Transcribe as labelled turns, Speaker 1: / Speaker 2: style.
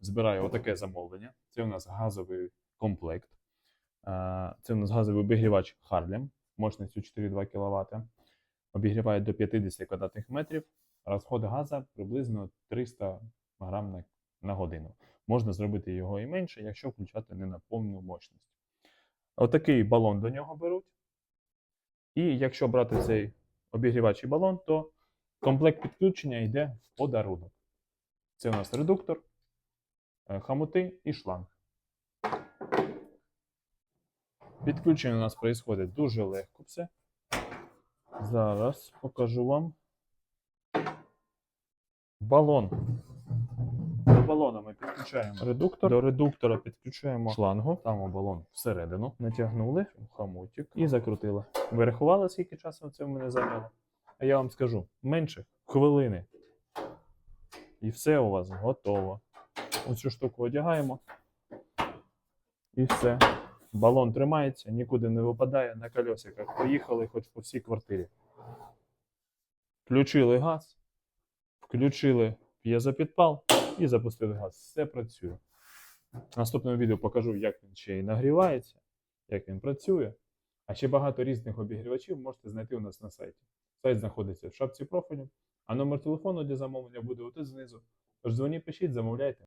Speaker 1: збираю отаке замовлення. Це у нас газовий комплект. Е, Це у нас газовий обігрівач Харлем мощністю 4,2 кВт. Обігріває до 50 квадратних метрів. Розход газу приблизно 300 грам на, на годину. Можна зробити його і менше, якщо включати не на повну мощність. Отакий балон до нього беруть. І якщо брати цей обігрівач і балон, то комплект підключення йде в подарунок. Це у нас редуктор, е, хамути і шланг. Підключення у нас відбувається дуже легко все. Зараз покажу вам. Балон. До балона ми підключаємо редуктор. До редуктора підключаємо шлангу. Там балон всередину. Натягнули хамутик і закрутили. Ви рахували, скільки часу це в мене зайняло? А я вам скажу: менше хвилини. І все у вас готово. Оцю штуку одягаємо. І все. Балон тримається, нікуди не випадає на колесиках. Поїхали хоч по всій квартирі. Включили газ, включили п'єзопідпал і запустили газ. Все працює. В наступному відео покажу, як він ще й нагрівається, як він працює. А ще багато різних обігрівачів можете знайти у нас на сайті. Сайт знаходиться в шапці профілю, а номер телефону для замовлення буде отут знизу. Тож дзвоніть, пишіть, замовляйте.